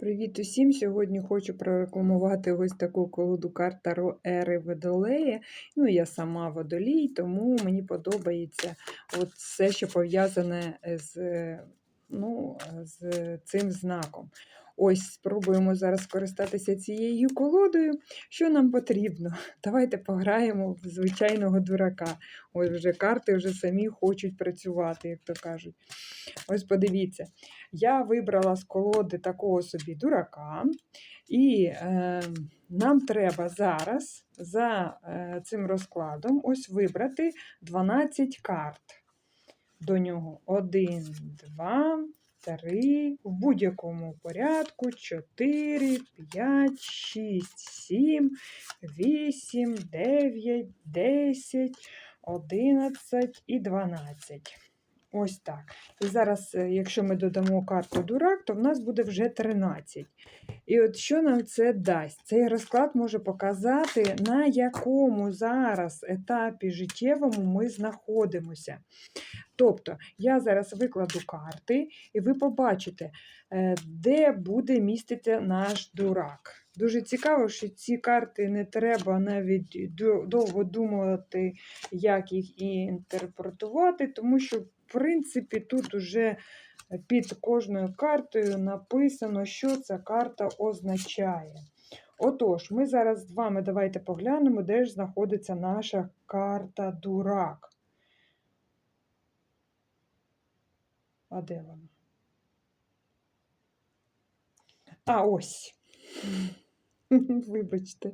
Привіт усім! Сьогодні хочу прорекламувати ось таку колоду карт Таро Ери Водолея. Ну, я сама водолій, тому мені подобається от все, що пов'язане з, ну, з цим знаком. Ось спробуємо зараз скористатися цією колодою. Що нам потрібно? Давайте пограємо в звичайного дурака. Ось вже карти вже самі хочуть працювати, як то кажуть. Ось подивіться, я вибрала з колоди такого собі дурака, і е, нам треба зараз за е, цим розкладом ось вибрати 12 карт. До нього 1, 2, 3, в будь-якому порядку 4, 5, 6, 7, 8, 9, 10, 11 і 12. Ось так. І зараз, е, якщо ми додамо карту дурак, то в нас буде вже 13. І от що нам це дасть? Цей розклад може показати, на якому зараз етапі життєвому ми знаходимося. Тобто, я зараз викладу карти, і ви побачите, е, де буде міститися наш дурак. Дуже цікаво, що ці карти не треба навіть довго думати, як їх і інтерпретувати, тому що, принципі, тут уже під кожною картою написано, що ця карта означає. Отож, ми зараз з вами давайте поглянемо, де ж знаходиться наша карта Дурак. А де вона? А ось. Вибачте.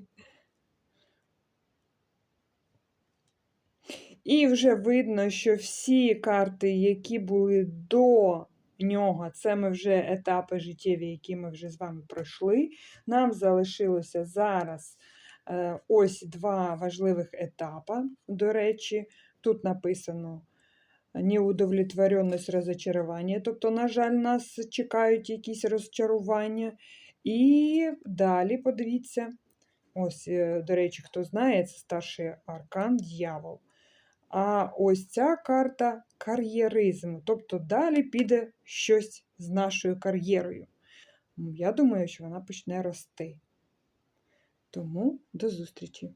І вже видно, що всі карти, які були до нього, це ми вже етапи життєві, які ми вже з вами пройшли. Нам залишилося зараз е, ось два важливих етапи. До речі, тут написано неудовлетворенність, розочарування. Тобто, на жаль, нас чекають якісь розчарування. І далі, подивіться, ось, е, до речі, хто знає, це старший аркан дьявол. А ось ця карта кар'єризму. Тобто далі піде щось з нашою кар'єрою. Я думаю, що вона почне рости. Тому до зустрічі!